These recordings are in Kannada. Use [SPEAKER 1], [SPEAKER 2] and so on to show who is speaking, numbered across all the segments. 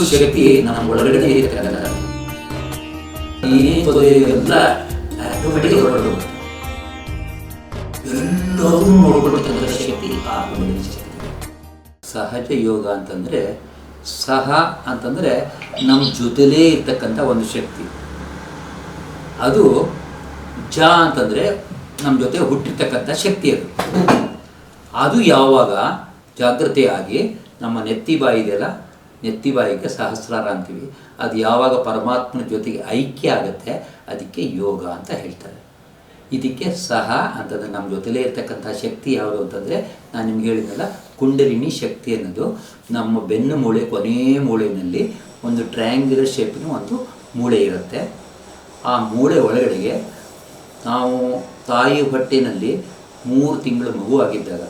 [SPEAKER 1] ಶಕ್ತಿ ನಮ್ಮ ಒಳಗಡೆ ಸಹಜ ಯೋಗ ಅಂತಂದ್ರೆ, ಸಹ ಅಂತಂದ್ರೆ ನಮ್ಮ ಜೊತೆಲೇ ಇರ್ತಕ್ಕಂಥ ಒಂದು ಶಕ್ತಿ. ಅದು ಜ ಅಂತಂದ್ರೆ ನಮ್ಮ ಜೊತೆ ಹುಟ್ಟಿರ್ತಕ್ಕಂಥ ಶಕ್ತಿ ಅದು. ಅದು ಯಾವಾಗ ಜಾಗೃತೆಯಾಗಿ ನಮ್ಮ ನೆತ್ತಿ ಬಾಯಿ ಇದೆಯಲ್ಲ ನೆತ್ತಿ ಬಾಯಿಗೆ ಸಹಸ್ರಾರ ಅಂತೀವಿ ಅದು ಯಾವಾಗ ಪರಮಾತ್ಮನ ಜೊತೆಗೆ ಐಕ್ಯ ಆಗುತ್ತೆ, ಅದಕ್ಕೆ ಯೋಗ ಅಂತ ಹೇಳ್ತಾರೆ. ಇದಕ್ಕೆ ಸಹ ಅಂತಂದರೆ ನಮ್ಮ ಜೊತೆಲೇ ಇರತಕ್ಕಂಥ ಶಕ್ತಿ ಯಾವುದು ಅಂತಂದರೆ ನಾನು ನಿಮ್ಗೆ ಹೇಳಿದ್ನಲ್ಲ, ಕುಂಡಲಿನಿ ಶಕ್ತಿ ಅನ್ನೋದು ನಮ್ಮ ಬೆನ್ನು ಮೂಳೆ ಕೊನೆಯ ಮೂಳೆಯಲ್ಲಿ ಒಂದು ಟ್ರಯಾಂಗ್ಯುಲರ್ ಶೇಪಿನ ಒಂದು ಮೂಳೆ ಇರುತ್ತೆ. ಆ ಮೂಳೆ ಒಳಗಡೆಗೆ ನಾವು ತಾಯಿ ಹೊಟ್ಟೆನಲ್ಲಿ ಮೂರು ತಿಂಗಳು ಮಗು ಆಗಿದ್ದಾಗ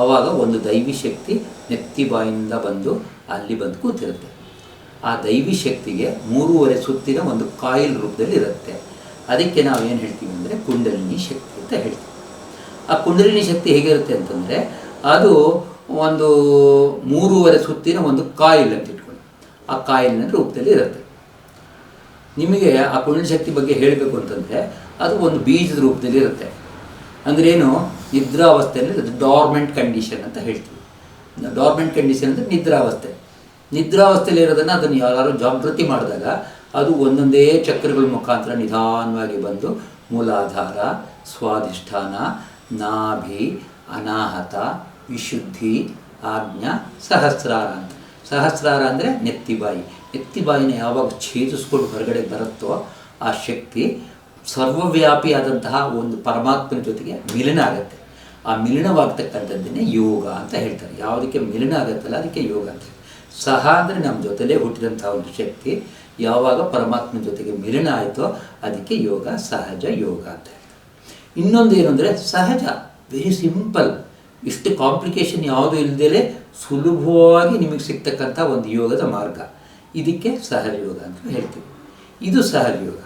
[SPEAKER 1] ಆವಾಗ ಒಂದು ದೈವಿ ಶಕ್ತಿ ನೆತ್ತಿ ಬಾಯಿಂದ ಬಂದು ಅಲ್ಲಿ ಬಂದು ಕೂತಿರುತ್ತೆ. ಆ ದೈವಿ ಶಕ್ತಿಗೆ ಮೂರುವರೆ ಸುತ್ತಿನ ಒಂದು ಕಾಯಿಲ್ ರೂಪದಲ್ಲಿ ಇರುತ್ತೆ. ಅದಕ್ಕೆ ನಾವು ಏನು ಹೇಳ್ತೀವಿ ಅಂದರೆ ಕುಂಡಲಿನಿ ಶಕ್ತಿ ಅಂತ ಹೇಳ್ತೀವಿ. ಆ ಕುಂಡಲಿನಿ ಶಕ್ತಿ ಹೇಗಿರುತ್ತೆ ಅಂತಂದರೆ ಅದು ಒಂದು ಮೂರುವರೆ ಸುತ್ತಿನ ಒಂದು ಕಾಯಿಲ್ ಅಂತ ಇಟ್ಕೊಳ್ಳಿ ಆ ಕಾಯಿಲಿನ ರೂಪದಲ್ಲಿ ಇರುತ್ತೆ. ನಿಮಗೆ ಆ ಕುಂಡಲಿ ಶಕ್ತಿ ಬಗ್ಗೆ ಹೇಳಬೇಕು ಅಂತಂದರೆ ಅದು ಒಂದು ಬೀಜದ ರೂಪದಲ್ಲಿ ಇರುತ್ತೆ. ಅಂದ್ರೇನು ನಿದ್ರಾವಸ್ಥೆಯಲ್ಲಿ ಅದು ಡಾರ್ಮೆಂಟ್ ಕಂಡೀಷನ್ ಅಂತ ಹೇಳ್ತೀವಿ. ಡಾರ್ಮೆಂಟ್ ಕಂಡೀಷನ್ ಅಂದರೆ ನಿದ್ರಾವಸ್ಥೆ. ನಿದ್ರಾವಸ್ಥೆಯಲ್ಲಿ ಇರೋದನ್ನು ಅದನ್ನು ಯಾರು ಜಾಗೃತಿ ಮಾಡಿದಾಗ ಅದು ಒಂದೊಂದೇ ಚಕ್ರಗಳ ಮುಖಾಂತರ ನಿಧಾನವಾಗಿ ಬಂದು ಮೂಲಾಧಾರ, ಸ್ವಾಧಿಷ್ಠಾನ, ನಾಭಿ, ಅನಾಹತ, ವಿಶುದ್ಧಿ, ಆಜ್ಞಾ, ಸಹಸ್ರಾರ ಅಂತ. ಸಹಸ್ರಾರ ಅಂದರೆ ನೆತ್ತಿಬಾಯಿ. ನೆತ್ತಿಬಾಯಿನ ಯಾವಾಗ ಛೇದಿಸ್ಕೊಂಡು ಹೊರಗಡೆ ಬರುತ್ತೋ ಆ ಶಕ್ತಿ ಸರ್ವವ್ಯಾಪಿಯಾದಂತಹ ಒಂದು ಪರಮಾತ್ಮನ ಜೊತೆಗೆ ಮಿಲನ ಆಗುತ್ತೆ. ಆ ಮಿಲನವಾಗ್ತಕ್ಕಂಥದ್ದನ್ನೇ ಯೋಗ ಅಂತ ಹೇಳ್ತಾರೆ. ಯಾವುದಕ್ಕೆ ಮಿಲನ ಆಗುತ್ತಲ್ಲ, ಅದಕ್ಕೆ ಯೋಗ ಅಂತ ಸಹ ಅಂದರೆ ನಮ್ಮ ಜೊತೆಲೇ ಹುಟ್ಟಿದಂಥ ಒಂದು ಶಕ್ತಿ ಯಾವಾಗ ಪರಮಾತ್ಮನ ಜೊತೆಗೆ ಮಿಲನ ಆಯಿತೋ ಅದಕ್ಕೆ ಯೋಗ, ಸಹಜ ಯೋಗ ಅಂತ ಹೇಳ್ತಾರೆ. ಇನ್ನೊಂದು ಏನು ಅಂದರೆ ಸಹಜ ವೆರಿ ಸಿಂಪಲ್ ಇಷ್ಟು ಕಾಂಪ್ಲಿಕೇಶನ್ ಯಾವುದೂ ಇಲ್ಲದೇ ಸುಲಭವಾಗಿ ನಿಮಗೆ ಸಿಗ್ತಕ್ಕಂಥ ಒಂದು ಯೋಗದ ಮಾರ್ಗ. ಇದಕ್ಕೆ ಸಹಜ ಯೋಗ ಅಂತ ಹೇಳ್ತೀವಿ. ಇದು ಸಹಜ ಯೋಗ.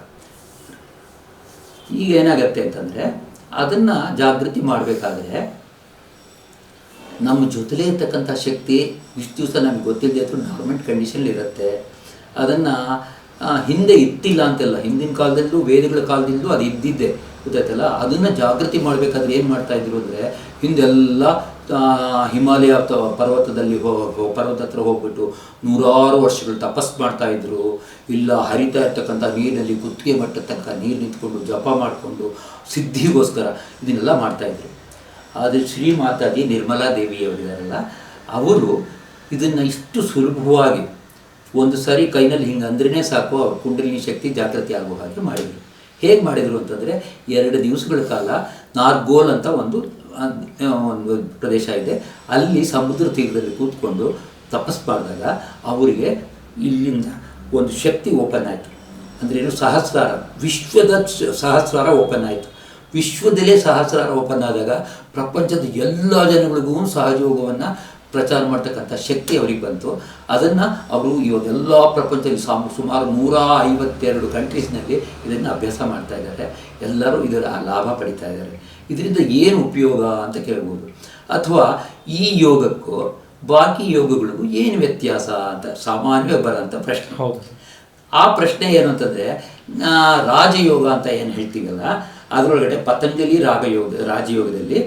[SPEAKER 1] ಈಗ ಏನಾಗತ್ತೆ ಅಂತಂದರೆ ಅದನ್ನು ಜಾಗೃತಿ ಮಾಡಬೇಕಾದ್ರೆ ನಮ್ಮ ಜೊತೆಲೇ ಇರ್ತಕ್ಕಂಥ ಶಕ್ತಿ ಇಷ್ಟು ದಿವಸ ನಮ್ಗೆ ಗೊತ್ತಿಲ್ಲದೆ ಇದ್ರೂ ಕಂಡೀಷನ್ ಇರುತ್ತೆ. ಅದನ್ನು ಹಿಂದೆ ಇತ್ತಿಲ್ಲ ಅಂತೆಲ್ಲ. ಹಿಂದಿನ ಕಾಲದಲ್ಲೂ, ವೇದಗಳ ಕಾಲದಲ್ಲೂ ಅದು ಇದ್ದಿದ್ದೆ. ಗೊತ್ತಾಯ್ತಲ್ಲ? ಅದನ್ನು ಜಾಗೃತಿ ಮಾಡಬೇಕಾದ್ರೆ ಏನು ಮಾಡ್ತಾಯಿದ್ರು ಅಂದರೆ, ಹಿಂದೆಲ್ಲ ಹಿಮಾಲಯ ಪರ್ವತದಲ್ಲಿ ಹೋ ಪರ್ವತ ಹತ್ರ ಹೋಗ್ಬಿಟ್ಟು ನೂರಾರು ವರ್ಷಗಳು ತಪಸ್ ಮಾಡ್ತಾ ಇದ್ರು. ಇಲ್ಲ, ಹರಿತಾ ಇರ್ತಕ್ಕಂಥ ನೀರಿನಲ್ಲಿ ಗುತ್ತಿಗೆ ಮಟ್ಟ ತನಕ ನೀರು ನಿಂತ್ಕೊಂಡು ಜಪ ಮಾಡಿಕೊಂಡು ಸಿದ್ಧಿಗೋಸ್ಕರ ಇದನ್ನೆಲ್ಲ ಮಾಡ್ತಾಯಿದ್ರು ಆದರೆ ಶ್ರೀ ಮಾತಾಜಿ ನಿರ್ಮಲಾ ದೇವಿಯವರಿದಾರಲ್ಲ, ಅವರು ಇದನ್ನು ಇಷ್ಟು ಸುಲಭವಾಗಿ ಒಂದು ಸಾರಿ ಕೈನಲ್ಲಿ ಹಿಂಗೆ ಅಂದ್ರೇ ಸಾಕು, ಅವ್ರ ಕುಂಡಲಿನಿ ಶಕ್ತಿ ಜಾಗೃತಿ ಆಗುವ ಹಾಗೆ ಮಾಡಿದರು. ಹೇಗೆ ಮಾಡಿದರು ಅಂತಂದರೆ, ಎರಡು ದಿವಸಗಳ ಕಾಲ ನಾರ್ಗೋಲ್ ಅಂತ ಒಂದು ಒಂದು ಪ್ರದೇಶ ಇದೆ. ಅಲ್ಲಿ ಸಮುದ್ರ ತೀರದಲ್ಲಿ ಕೂತ್ಕೊಂಡು ತಪಸ್ ಮಾಡಿದಾಗ ಅವರಿಗೆ ಇಲ್ಲಿಂದ ಒಂದು ಶಕ್ತಿ ಓಪನ್ ಆಯಿತು. ಅಂದರೆ ಏನು, ಸಹಸ್ರಾರ, ವಿಶ್ವದ ಸಹಸ್ರಾರ ಓಪನ್ ಆಯಿತು. ವಿಶ್ವದಲ್ಲೇ ಸಹಸ್ರಾರ ಓಪನ್ ಆದಾಗ ಪ್ರಪಂಚದ ಎಲ್ಲ ಜನಗಳಿಗೂ ಸಹಜಯೋಗವನ್ನು ಪ್ರಚಾರ ಮಾಡ್ತಕ್ಕಂಥ ಶಕ್ತಿ ಅವರಿಗೆ ಬಂತು. ಅದನ್ನು ಅವರು ಇವಾಗೆಲ್ಲ ಪ್ರಪಂಚದಲ್ಲಿ ಸಾಮ್ ಸುಮಾರು ನೂರ ಐವತ್ತೆರಡು ಕಂಟ್ರೀಸ್ನಲ್ಲಿ ಇದನ್ನು ಅಭ್ಯಾಸ ಮಾಡ್ತಾ ಇದ್ದಾರೆ. ಎಲ್ಲರೂ ಇದರ ಲಾಭ ಪಡಿತಾ ಇದ್ದಾರೆ. ಇದರಿಂದ ಏನು ಉಪಯೋಗ ಅಂತ ಕೇಳ್ಬೋದು. ಅಥವಾ ಈ ಯೋಗಕ್ಕೂ ಬಾಕಿ ಯೋಗಗಳಿಗೂ ಏನು ವ್ಯತ್ಯಾಸ ಅಂತ ಸಾಮಾನ್ಯವಾಗಿ ಬರೋಂಥ ಪ್ರಶ್ನೆ.
[SPEAKER 2] ಹೌದು.
[SPEAKER 1] ಆ ಪ್ರಶ್ನೆ ಏನು ಅಂತಂದರೆ ರಾಜಯೋಗ ಅಂತ ಏನು ಹೇಳ್ತೀವಲ್ಲ ಅದರೊಳಗಡೆ ಪತಂಜಲಿ ರಾಗಯೋಗ ರಾಜಯೋಗದಲ್ಲಿ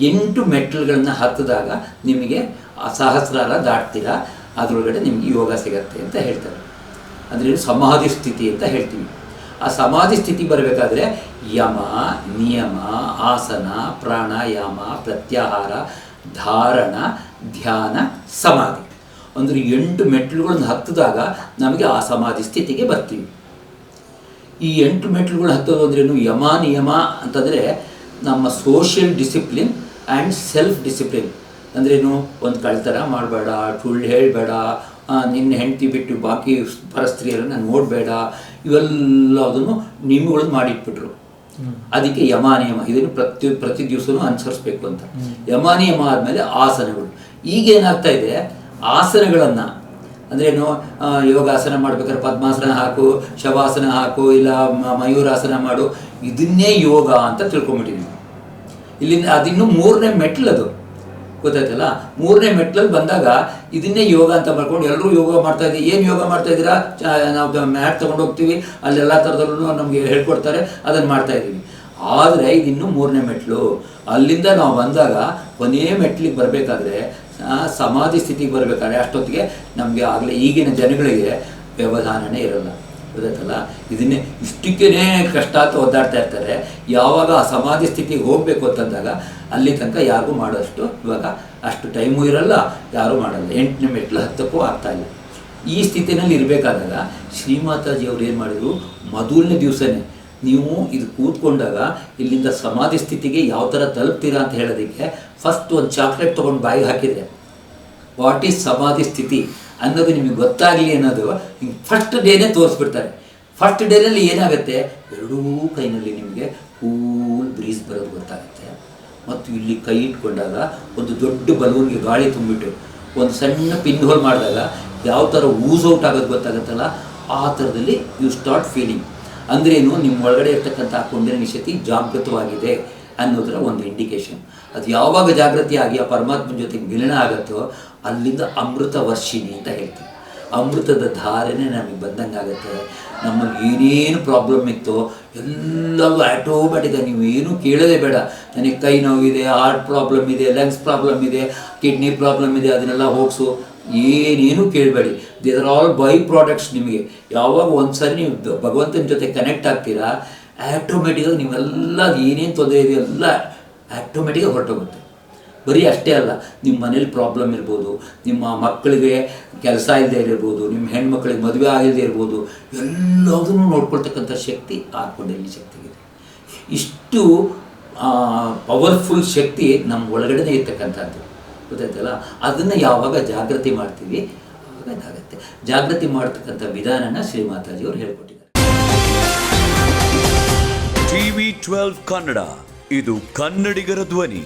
[SPEAKER 1] ಎಂಟು ಮೆಟ್ಲುಗಳನ್ನ ಹತ್ತಿದಾಗ ನಿಮಗೆ ಸಹಸ್ರಾರ ದಾಟ್ತೀರಾ. ಅದರೊಳಗಡೆ ನಿಮಗೆ ಯೋಗ ಸಿಗತ್ತೆ ಅಂತ ಹೇಳ್ತಾರೆ. ಅದರಲ್ಲಿ ಸಮಾಧಿ ಸ್ಥಿತಿ ಅಂತ ಹೇಳ್ತೀವಿ. ಆ ಸಮಾಧಿ ಸ್ಥಿತಿ ಬರಬೇಕಾದ್ರೆ ಯಮ, ನಿಯಮ, ಆಸನ, ಪ್ರಾಣಾಯಾಮ, ಪ್ರತ್ಯಾಹಾರ, ಧಾರಣ, ಧ್ಯಾನ, ಸಮಾಧಿ. ಅಂದರೆ ಎಂಟು ಮೆಟ್ಲುಗಳನ್ನು ಹತ್ತಿದಾಗ ನಮಗೆ ಆ ಸಮಾಧಿ ಸ್ಥಿತಿಗೆ ಬರ್ತೀವಿ. ಈ ಎಂಟು ಮೆಟ್ಲುಗಳು ಹತ್ತೋದು ಅಂದ್ರೇನು ಯಮ, ನಿಯಮ ಅಂತಂದರೆ ನಮ್ಮ social discipline and self discipline ಅಂದ್ರೇನು ಒಂದು ಕಳ್ತನ ಮಾಡಬೇಡ ಸುಳ್ಳು ಹೇಳಬೇಡ ನಿನ್ನ ಹೆಂಡತಿ ಬಿಟ್ಟು ಬಾಕಿ ಪರಸ್ತ್ರೀಯರನ್ನು ನೋಡಬೇಡ ಇವೆಲ್ಲದನ್ನು ನಿಯಮಗಳನ್ನು ಮಾಡಿಟ್ಬಿಟ್ರು. ಅದಕ್ಕೆ ಯಮ ನಿಯಮ ಇದನ್ನು ಪ್ರತಿ ಪ್ರತಿ ದಿವಸನೂ ಅನುಸರಿಸ್ಬೇಕು ಅಂತ. ಯಮ ನಿಯಮ ಆದಮೇಲೆ ಆಸನಗಳು. ಈಗ ಏನಾಗ್ತಾ ಇದೆ? ಆಸನಗಳನ್ನು ಅಂದ್ರೇನು ಯೋಗಾಸನ ಮಾಡ್ಬೇಕಾದ್ರೆ ಪದ್ಮಾಸನ ಹಾಕು ಶವಾಸನ ಹಾಕು ಇಲ್ಲ ಮಯೂರಾಸನ ಮಾಡು ಇದನ್ನೇ ಯೋಗ ಅಂತ ತಿಳ್ಕೊಂಬಿಟ್ಟಿದ್ದೀವಿ ಇಲ್ಲಿಂದ ಅದಿನ್ನು ಮೂರನೇ ಮೆಟ್ಲು ಅದು. ಗೊತ್ತಾಯ್ತಲ್ಲ? ಮೂರನೇ ಮೆಟ್ಲಲ್ಲಿ ಬಂದಾಗ ಇದನ್ನೇ ಯೋಗ ಅಂತ ಮಾಡ್ಕೊಂಡು ಎಲ್ಲರೂ ಯೋಗ ಮಾಡ್ತಾ ಇದ್ದೀವಿ. ಏನು ಯೋಗ ಮಾಡ್ತಾ ಇದ್ದೀರಾ? ನಾವು ಮ್ಯಾಟ್ ತೊಗೊಂಡು ಹೋಗ್ತೀವಿ. ಅಲ್ಲೆಲ್ಲ ಥರದಲ್ಲೂ ನಮಗೆ ಹೇಳ್ಕೊಡ್ತಾರೆ. ಅದನ್ನು ಮಾಡ್ತಾ ಇದ್ದೀವಿ. ಆದರೆ ಇದಿನ್ನೂ ಮೂರನೇ ಮೆಟ್ಲು. ಅಲ್ಲಿಂದ ನಾವು ಬಂದಾಗ ಕೊನೆಯ ಮೆಟ್ಲಿಗೆ ಬರಬೇಕಾದ್ರೆ ಸಮಾಧಿ ಸ್ಥಿತಿಗೆ ಬರಬೇಕಾದ್ರೆ ಅಷ್ಟೊತ್ತಿಗೆ ನಮಗೆ ಆಗಲೇ ಈಗಿನ ಜನಗಳಿಗೆ ವ್ಯವಧಾನನೇ ಇರಲ್ಲ. ಗೊತ್ತಾಯ್ತಲ್ಲ ಇದನ್ನೇ ಇಷ್ಟಕ್ಕೇ ಕಷ್ಟ ಅಂತ ಒದ್ದಾಡ್ತಾ ಇರ್ತಾರೆ. ಯಾವಾಗ ಆ ಸಮಾಧಿ ಸ್ಥಿತಿಗೆ ಹೋಗಬೇಕು ಅಂತಂದಾಗ ಅಲ್ಲಿ ತನಕ ಯಾರಿಗೂ ಮಾಡೋಷ್ಟು ಇವಾಗ ಅಷ್ಟು ಟೈಮು ಇರಲ್ಲ, ಯಾರೂ ಮಾಡಲ್ಲ. ಎಂಟನೇ ಮೆಟ್ಲು ಹತ್ತಕ್ಕೂ ಆಗ್ತಾ ಇಲ್ಲ. ಈ ಸ್ಥಿತಿನಲ್ಲಿ ಇರಬೇಕಾದಾಗ ಶ್ರೀಮಾತಾಜಿ ಅವ್ರು ಏನು ಮಾಡಿದ್ರು? ಮೊದಲನೇ ದಿವಸನೇ ನೀವು ಇದು ಕೂತ್ಕೊಂಡಾಗ ಇಲ್ಲಿಂದ ಸಮಾಧಿ ಸ್ಥಿತಿಗೆ ಯಾವ ಥರ ತಲುಪ್ತೀರಾ ಅಂತ ಹೇಳೋದಕ್ಕೆ ಫಸ್ಟ್ ಒಂದು ಚಾಕ್ಲೇಟ್ ತೊಗೊಂಡು ಬಾಯಿಗೆ ಹಾಕಿದೆ ವಾಟ್ ಈಸ್ ಸಮಾಧಿ ಸ್ಥಿತಿ? ಅನ್ನೋದು ನಿಮಗೆ ಗೊತ್ತಾಗಲಿ ಅನ್ನೋದು ಹಿಂಗೆ ಫಸ್ಟ್ ಡೇನೇ ತೋರಿಸ್ಬಿಡ್ತಾರೆ. ಫಸ್ಟ್ ಡೇನಲ್ಲಿ ಏನಾಗುತ್ತೆ? ಎರಡೂ ಕೈನಲ್ಲಿ ನಿಮಗೆ ಕೂಲ್ ಬ್ರೀಸ್ ಬರೋದು ಗೊತ್ತಾಗುತ್ತೆ. ಮತ್ತು ಇಲ್ಲಿ ಕೈ ಇಟ್ಕೊಂಡಾಗ ಒಂದು ದೊಡ್ಡ ಬಲೂನ್ಗೆ ಗಾಳಿ ತುಂಬಿಟ್ಟು ಒಂದು ಸಣ್ಣ ಪಿನ್ ಹೋಲ್ ಮಾಡಿದಾಗ ಯಾವ ಥರ ಊಸ್ ಔಟ್ ಆಗೋದು ಗೊತ್ತಾಗುತ್ತಲ್ಲ? ಆ ಥರದಲ್ಲಿ ಯು ಸ್ಟಾರ್ಟ್ ಫೀಲಿಂಗ್ ಅಂದ್ರೇನು ನಿಮ್ಮ ಒಳಗಡೆ ಇರ್ತಕ್ಕಂಥ ಕೊಂಡಿನ ನಿಶಕ್ತಿ ಜಾಗೃತವಾಗಿದೆ ಅನ್ನೋದರ ಒಂದು ಇಂಡಿಕೇಶನ್ ಅದು ಯಾವಾಗ ಜಾಗೃತಿ ಆಗಿ ಆ ಪರಮಾತ್ಮನ ಜೊತೆಗೆ ವಿಲೀನ ಆಗುತ್ತೋ ಅಲ್ಲಿಂದ ಅಮೃತ ವರ್ಷಿಣಿ ಅಂತ ಹೇಳ್ತೀವಿ. ಅಮೃತದ ಧಾರಣೆ ನಮಗೆ ಬಂದಂಗೆ ಆಗುತ್ತೆ. ನಮಗೆ ಏನೇನು ಪ್ರಾಬ್ಲಮ್ ಇತ್ತೋ ಎಲ್ಲವೂ ಆಗಿ ನೀವು ಏನೂ ಕೇಳೋದೇ ಬೇಡ. ನನಗೆ ಕೈ ನೋವಿದೆ ಹಾರ್ಟ್ ಪ್ರಾಬ್ಲಮ್ ಇದೆ ಲಂಗ್ಸ್ ಪ್ರಾಬ್ಲಮ್ ಇದೆ ಕಿಡ್ನಿ ಪ್ರಾಬ್ಲಮ್ ಇದೆ, ಅದನ್ನೆಲ್ಲ ಹೋಗಿಸು. ಏನೇನು ಕೇಳಬೇಡಿ. They are all by products ನಿಮಗೆ. ಯಾವಾಗ ಒಂದು ಸರಿ ನೀವು ಭಗವಂತನ ಜೊತೆ ಕನೆಕ್ಟ್ ಆಗ್ತೀರಾ ಆಟೋಮೆಟಿಕಾಗಿ ನೀವೆಲ್ಲ ಏನೇನು ತೊಂದರೆ ಇದೆಯೋ ಎಲ್ಲ ಆಟೋಮೆಟಿಕಾಗಿ ಹೊರಟೋಗುತ್ತೆ. ಬರೀ ಅಷ್ಟೇ ಅಲ್ಲ ನಿಮ್ಮ ಮನೇಲಿ ಪ್ರಾಬ್ಲಮ್ ಇರ್ಬೋದು, ನಿಮ್ಮ ಮಕ್ಕಳಿಗೆ ಕೆಲಸ ಇಲ್ಲದೆ ಇರ್ಬೋದು ನಿಮ್ಮ ಹೆಣ್ಮಕ್ಳಿಗೆ ಮದುವೆ ಆಗಿಲ್ಲದೆ ಇರ್ಬೋದು ಎಲ್ಲದನ್ನು ನೋಡ್ಕೊಳ್ತಕ್ಕಂಥ ಶಕ್ತಿ ಆ ಕುಂಡಲಿನಿ ಶಕ್ತಿಗಿದೆ. ಇಷ್ಟು ಪವರ್ಫುಲ್ ಶಕ್ತಿ ನಮ್ಮ ಒಳಗಡೆನೇ ಇರ್ತಕ್ಕಂಥದ್ದು. ಗೊತ್ತಾಯ್ತಲ್ಲ? ಅದನ್ನು ಯಾವಾಗ ಜಾಗೃತಿ ಮಾಡ್ತೀವಿ ಆವಾಗ ಇದಾಗುತ್ತೆ ಜಾಗೃತಿ ಮಾಡ್ತಕ್ಕಂಥ ವಿಧಾನನ ಶ್ರೀ ಮಾತಾಜಿಯವರು ಹೇಳ್ಕೊಟ್ಟಿದ್ದಾರೆ.
[SPEAKER 2] ಟಿವಿ ಟ್ವೆಲ್ವ್ ಕನ್ನಡ, ಇದು ಕನ್ನಡಿಗರ ಧ್ವನಿ.